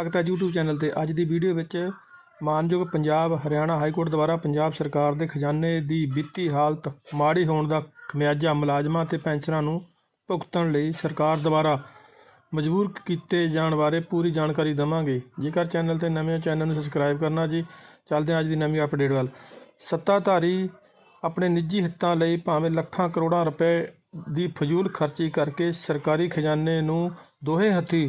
ਸਵਾਗਤ ਹੈ YouTube channel ਤੇ। ਅੱਜ ਦੀ ਵੀਡੀਓ ਵਿੱਚ ਮਾਨਯੋਗ ਪੰਜਾਬ, ਹਰਿਆਣਾ ਹਾਈ ਕੋਰਟ ਦੁਆਰਾ ਪੰਜਾਬ ਸਰਕਾਰ ਦੇ ਖਜ਼ਾਨੇ ਦੀ ਵਿੱਤੀ ਹਾਲਤ ਮਾੜੀ ਹੋਣ ਦਾ ਖਮਿਆਜ਼ਾ ਮੁਲਾਜ਼ਮਾਂ ਤੇ ਪੈਨਸ਼ਨਰਾਂ ਨੂੰ ਭੁਗਤਣ ਲਈ ਸਰਕਾਰ ਦੁਆਰਾ ਮਜਬੂਰ ਕੀਤੇ ਜਾਣ ਬਾਰੇ ਪੂਰੀ ਜਾਣਕਾਰੀ ਦੇਵਾਂਗੇ। ਜੇਕਰ ਚੈਨਲ ਤੇ ਨਵੇਂ ਹੋ, ਚੈਨਲ ਨੂੰ ਸਬਸਕ੍ਰਾਈਬ ਕਰਨਾ ਜੀ। ਚੱਲਦੇ ਹਾਂ ਅੱਜ ਦੀ ਨਵੀਂ ਅਪਡੇਟ ਵੱਲ। ਸੱਤਾਧਾਰੀ ਆਪਣੇ ਨਿੱਜੀ ਹਿੱਤਾਂ ਲਈ ਭਾਵੇਂ ਲੱਖਾਂ ਕਰੋੜਾਂ ਰੁਪਏ ਦੀ ਫਜ਼ੂਲ ਖਰਚੀ ਕਰਕੇ ਸਰਕਾਰੀ ਖਜ਼ਾਨੇ ਨੂੰ ਦੋਹੇ ਹੱਥੀਂ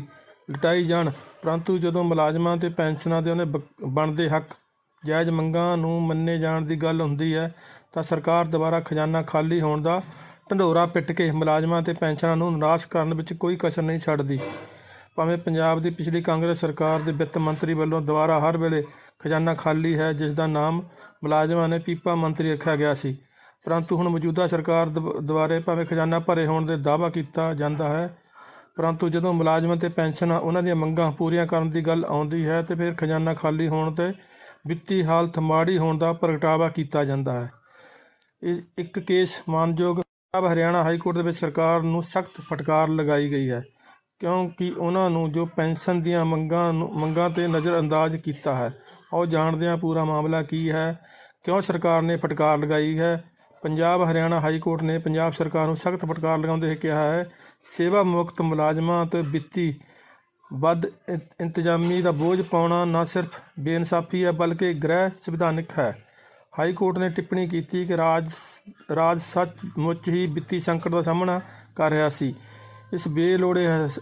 ਲਟਾਈ ਜਾਣ। ਪਰੰਤੂ ਜਦੋਂ ਮੁਲਾਜ਼ਮਾਂ ਤੇ ਪੈਨਸ਼ਨਾਂ ਦੇ ਉਹਨੇ ਬ- ਬਣਦੇ ਹੱਕ, ਜਾਇਜ਼ ਮੰਗਾਂ ਨੂੰ ਮੰਨੇ ਜਾਣ ਦੀ ਗੱਲ ਹੁੰਦੀ ਹੈ, ਤਾਂ ਸਰਕਾਰ ਦੁਆਰਾ ਖਜ਼ਾਨਾ ਖਾਲੀ ਹੋਣ ਦਾ ਢੰਡੋਰਾ ਪਿੱਟ ਕੇ ਮੁਲਾਜ਼ਮਾਂ ਤੇ ਪੈਨਸ਼ਨਾਂ ਨੂੰ ਨਿਰਾਸ਼ ਕਰਨ ਵਿੱਚ ਕੋਈ ਕਸਰ ਨਹੀਂ ਛੱਡਦੀ। ਭਾਵੇਂ ਪੰਜਾਬ ਦੀ ਪਿਛਲੀ ਕਾਂਗਰਸ ਸਰਕਾਰ ਦੇ ਵਿੱਤ ਮੰਤਰੀ ਵੱਲੋਂ ਦੁਬਾਰਾ ਹਰ ਵੇਲੇ ਖਜ਼ਾਨਾ ਖਾਲੀ ਹੈ, ਜਿਸ ਦਾ ਨਾਮ ਮੁਲਾਜ਼ਮਾਂ ਨੇ ਪੀਪਾ ਮੰਤਰੀ ਰੱਖਿਆ ਗਿਆ ਸੀ। ਪਰੰਤੂ ਹੁਣ ਮੌਜੂਦਾ ਸਰਕਾਰ ਦਵ- ਦੁਆਰੇ ਭਾਵੇਂ ਖਜ਼ਾਨਾ ਭਰੇ ਹੋਣ ਦੇ ਦਾਅਵਾ ਕੀਤਾ ਜਾਂਦਾ ਹੈ ਪਰੰਤੂ ਜਦੋਂ ਮੁਲਾਜ਼ਮਾਂ ਤੇ ਪੈਨਸ਼ਨਾਂ ਉਹਨਾਂ ਦੀਆਂ ਮੰਗਾਂ ਪੂਰੀਆਂ ਕਰਨ ਦੀ ਗੱਲ ਆਉਂਦੀ ਹੈ ਤੇ ਫਿਰ ਖਜ਼ਾਨਾ ਖਾਲੀ ਹੋਣ ਤੇ ਵਿੱਤੀ ਹਾਲਤ ਮਾੜੀ ਹੋਣ ਦਾ ਪ੍ਰਗਟਾਵਾ ਕੀਤਾ ਜਾਂਦਾ ਹੈ। ਇਹ ਇੱਕ ਕੇਸ ਮਾਨਯੋਗ ਪੰਜਾਬ ਹਰਿਆਣਾ ਹਾਈ ਕੋਰਟ ਦੇ ਵਿੱਚ ਸਰਕਾਰ ਨੂੰ ਸਖਤ ਫਟਕਾਰ ਲਗਾਈ ਗਈ ਹੈ, ਕਿਉਂਕਿ ਉਹਨਾਂ ਨੂੰ ਜੋ ਪੈਨਸ਼ਨ ਦੀਆਂ ਮੰਗਾਂ ਨੂੰ ਮੰਗਾਂ ਤੇ ਨਜ਼ਰਅੰਦਾਜ਼ ਕੀਤਾ ਹੈ, ਉਹ ਜਾਣਦੇ ਹਾਂ ਪੂਰਾ ਮਾਮਲਾ ਕੀ ਹੈ, ਕਿਉਂ ਸਰਕਾਰ ਨੇ ਫਟਕਾਰ ਲਗਾਈ ਹੈ? ਪੰਜਾਬ ਹਰਿਆਣਾ ਹਾਈ ਕੋਰਟ ਨੇ ਪੰਜਾਬ ਸਰਕਾਰ ਨੂੰ ਸਖਤ ਫਟਕਾਰ ਲਗਾਉਂਦੇ ਹੋਏ ਕਿਹਾ ਹੈ ਸੇਵਾ ਮੁਕਤ ਮੁਲਾਜ਼ਮਾਂ ਤੇ ਵਿੱਤੀ ਵੱਧ ਇੰ- ਇੰਤਜ਼ਾਮੀ ਦਾ ਬੋਝ ਪਾਉਣਾ ਨਾ ਸਿਰਫ ਬੇਇਨਸਾਫੀ ਹੈ, ਬਲਕਿ ਗ੍ਰਹਿ ਸੰਵਿਧਾਨਕ ਹੈ। ਹਾਈ ਕੋਰਟ ਨੇ ਟਿੱਪਣੀ ਕੀਤੀ ਕਿ ਰਾਜ ਰਾਜ ਸੱਚਮੁੱਚ ਹੀ ਵਿੱਤੀ ਸੰਕਟ ਦਾ ਸਾਹਮਣਾ ਕਰ ਰਿਹਾ ਸੀ। ਇਸ ਬੇਲੋੜੇ ਹਸ-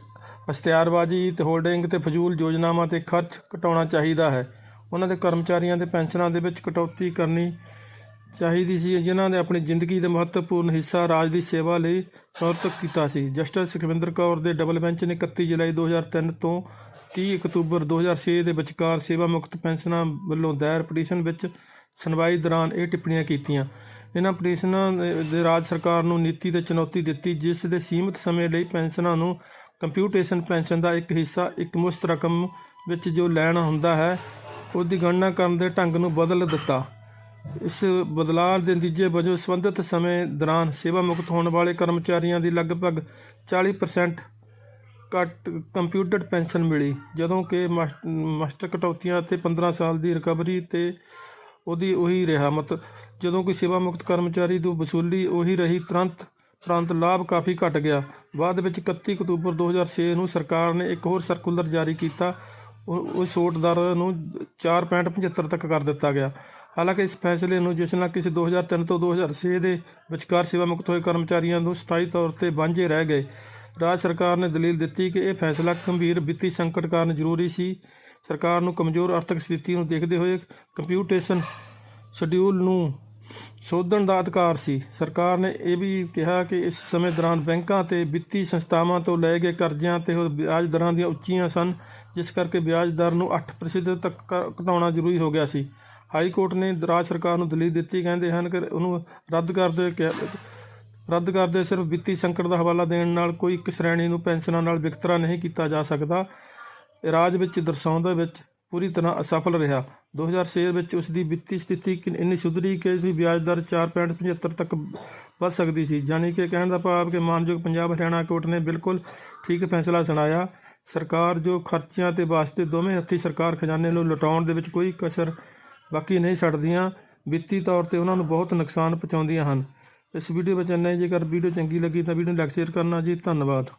ਹਸ਼ਤਿਆਰਬਾਜ਼ੀ ਤੇ ਹੋਲਡਿੰਗ ਤੇ ਫਜ਼ੂਲ ਯੋਜਨਾਵਾਂ ਤੇ ਖਰਚ ਘਟਾਉਣਾ ਚਾਹੀਦਾ ਹੈ। ਉਹਨਾਂ ਦੇ ਕਰਮਚਾਰੀਆਂ ਦੇ ਪੈਨਸ਼ਨਾਂ ਦੇ ਵਿੱਚ ਕਟੌਤੀ ਕਰਨੀ ਚਾਹੀਦੀ ਸੀ, ਜਿਨ੍ਹਾਂ ਨੇ ਆਪਣੀ ਜ਼ਿੰਦਗੀ ਦਾ ਮਹੱਤਵਪੂਰਨ ਹਿੱਸਾ ਰਾਜ ਦੀ ਸੇਵਾ ਲਈ ਸਮਰਪਿਤ ਕੀਤਾ ਸੀ। ਜਸਟਿਸ ਸੁਖਵਿੰਦਰ ਕੌਰ ਦੇ ਡਬਲ ਬੈਂਚ ਨੇ 31 ਜੁਲਾਈ 2003 ਤੋਂ 30 ਅਕਤੂਬਰ 2006 ਦੇ ਵਿਚਕਾਰ ਸੇਵਾ ਮੁਕਤ ਪੈਨਸ਼ਨਾਂ ਵੱਲੋਂ ਦਾਇਰ ਪਟੀਸ਼ਨ ਵਿੱਚ ਸੁਣਵਾਈ ਦੌਰਾਨ ਇਹ ਟਿੱਪਣੀਆਂ ਕੀਤੀਆਂ। ਇਹਨਾਂ ਪਟੀਸ਼ਨਾਂ ਦੇ ਰਾਜ ਸਰਕਾਰ ਨੂੰ ਨੀਤੀ ਤੇ ਚੁਣੌਤੀ ਦਿੱਤੀ, ਜਿਸ ਦੇ ਸੀਮਿਤ ਸਮੇਂ ਲਈ ਪੈਨਸ਼ਨਾਂ ਨੂੰ ਕੰਪਿਊਟੇਸ਼ਨ ਪੈਨਸ਼ਨ ਦਾ ਇੱਕ ਹਿੱਸਾ, ਇੱਕ ਮੁਸ਼ਤ ਰਕਮ ਵਿੱਚ ਜੋ ਲੈਣਾ ਹੁੰਦਾ ਹੈ ਉਸ ਦੀ ਗਣਨਾ ਕਰਨ ਦੇ ਢੰਗ ਨੂੰ ਬਦਲ ਦਿੱਤਾ। ਇਸ ਬਦਲਾਅ ਦੇ ਨਤੀਜੇ ਵਜੋਂ ਸੰਬੰਧਿਤ ਸਮੇਂ ਦੌਰਾਨ ਸੇਵਾ ਮੁਕਤ ਹੋਣ ਵਾਲੇ ਕਰਮਚਾਰੀਆਂ ਦੀ ਲਗਭਗ 40% ਘੱਟ ਕੰਪਿਊਟਡ ਪੈਨਸ਼ਨ ਮਿਲੀ, ਜਦੋਂ ਕਿ ਮਾਸ- ਮਾਸਟਰ ਕਟੌਤੀਆਂ ਅਤੇ 15 ਸਾਲ ਦੀ ਰਿਕਵਰੀ ਤੇ ਉਹਦੀ ਉਹੀ ਰਿਹਾ ਮਤ, ਜਦੋਂ ਕੋਈ ਸੇਵਾ ਮੁਕਤ ਕਰਮਚਾਰੀ ਤੋਂ ਵਸੂਲੀ ਉਹੀ ਰਹੀ, ਤੁਰੰਤ ਤੁਰੰਤ ਲਾਭ ਕਾਫੀ ਘਟ ਗਿਆ। ਬਾਅਦ ਵਿੱਚ 31 ਅਕਤੂਬਰ 2006 ਨੂੰ ਸਰਕਾਰ ਨੇ ਇੱਕ ਹੋਰ ਸਰਕੂਲਰ ਜਾਰੀ ਕੀਤਾ, ਉਹ ਛੋਟ ਦਰ ਨੂੰ 4.75 ਤੱਕ ਕਰ ਦਿੱਤਾ ਗਿਆ। ਹਾਲਾਂਕਿ ਇਸ ਫੈਸਲੇ ਨੂੰ ਜਿਸ ਨਾਲ ਕਿਸੇ 2003 ਤੋਂ 2006 ਦੇ ਵਿਚਕਾਰ ਸੇਵਾ ਮੁਕਤ ਹੋਏ ਕਰਮਚਾਰੀਆਂ ਨੂੰ ਸਥਾਈ ਤੌਰ ਤੇ ਵਾਂਝੇ ਰਹਿ ਗਏ। ਰਾਜ ਸਰਕਾਰ ਨੇ ਦਲੀਲ ਦਿੱਤੀ ਕਿ ਇਹ ਫੈਸਲਾ ਗੰਭੀਰ ਵਿੱਤੀ ਸੰਕਟ ਕਾਰਨ ਜ਼ਰੂਰੀ ਸੀ। ਸਰਕਾਰ ਨੂੰ ਕਮਜ਼ੋਰ ਆਰਥਿਕ ਸਥਿਤੀ ਨੂੰ ਦੇਖਦੇ ਹੋਏ ਕੰਪਿਊਟੇਸ਼ਨ ਸ਼ਡਿਊਲ ਨੂੰ ਸੋਧਣ ਦਾ ਅਧਿਕਾਰ ਸੀ। ਸਰਕਾਰ ਨੇ ਇਹ ਵੀ ਕਿਹਾ ਕਿ ਇਸ ਸਮੇਂ ਦੌਰਾਨ ਬੈਂਕਾਂ ਤੇ ਵਿੱਤੀ ਸੰਸਥਾਵਾਂ ਤੋਂ ਲਏ ਗਏ ਕਰਜ਼ਿਆਂ ਤੇ ਉਹ ਵਿਆਜ ਦਰਾਂ ਦੀਆਂ ਉੱਚੀਆਂ ਸਨ, ਜਿਸ ਕਰਕੇ ਵਿਆਜ ਦਰ ਨੂੰ 8% ਤੱਕ ਕ- ਘਟਾਉਣਾ ਜ਼ਰੂਰੀ ਹੋ ਗਿਆ ਸੀ। ਹਾਈ ਕੋਰਟ ਨੇ ਰਾਜ ਸਰਕਾਰ ਨੂੰ ਦਲੀਲ ਦਿੱਤੀ, ਕਹਿੰਦੇ ਹਨ ਕਿ ਉਹਨੂੰ ਰੱਦ ਕਰਦੇ ਕਿ- ਰੱਦ ਕਰਦੇ ਸਿਰਫ ਵਿੱਤੀ ਸੰਕਟ ਦਾ ਹਵਾਲਾ ਦੇਣ ਨਾਲ ਕੋਈ ਇੱਕ ਸ਼੍ਰੇਣੀ ਨੂੰ ਪੈਨਸ਼ਨਾਂ ਨਾਲ ਵਿਕਤਰਾ ਨਹੀਂ ਕੀਤਾ ਜਾ ਸਕਦਾ। ਇਹ ਰਾਜ ਵਿੱਚ ਦਰਸਾਉਂਦੇ ਵਿੱਚ ਪੂਰੀ ਤਰ੍ਹਾਂ ਅਸਫਲ ਰਿਹਾ। 2006 ਵਿੱਚ ਉਸ ਦੀ ਵਿੱਤੀ ਸਥਿਤੀ ਕਿ- ਇੰਨੀ ਸੁਧਰੀ ਕਿ ਉਸਦੀ ਵਿਆਜ ਦਰ 4.75 ਤੱਕ ਵੱਧ ਸਕਦੀ ਸੀ। ਯਾਨੀ ਕਿ ਕਹਿਣ ਦਾ ਭਾਵ ਕਿ ਮਾਨਯੋਗ ਪੰਜਾਬ ਹਰਿਆਣਾ ਕੋਰਟ ਨੇ ਬਿਲਕੁਲ ਠੀਕ ਫੈਸਲਾ ਸੁਣਾਇਆ। ਸਰਕਾਰ ਜੋ ਖਰਚਿਆਂ ਤੇ ਵਾਸਤੇ ਦੋਵੇਂ ਹੱਥੀ ਸਰਕਾਰ ਖਜ਼ਾਨੇ ਨੂੰ ਲੁਟਾਉਣ ਦੇ ਵਿੱਚ ਕੋਈ ਕਸਰ ਬਾਕੀ ਨਹੀਂ ਛੱਡਦੀਆਂ। ਵਿੱਤੀ ਤੌਰ ਤੇ ਉਹਨਾਂ ਨੂੰ ਬਹੁਤ ਨੁਕਸਾਨ ਪਹੁੰਚਾਉਂਦੀਆਂ ਹਨ। ਇਸ ਵੀਡੀਓ ਵਿੱਚ ਇੰਨਾ ਹੀ। ਜੇਕਰ ਵੀਡੀਓ ਚੰਗੀ ਲੱਗੀ ਤਾਂ ਵੀਡੀਓ ਨੂੰ ਲਾਈਕ ਸ਼ੇਅਰ ਕਰਨਾ ਜੀ। ਧੰਨਵਾਦ।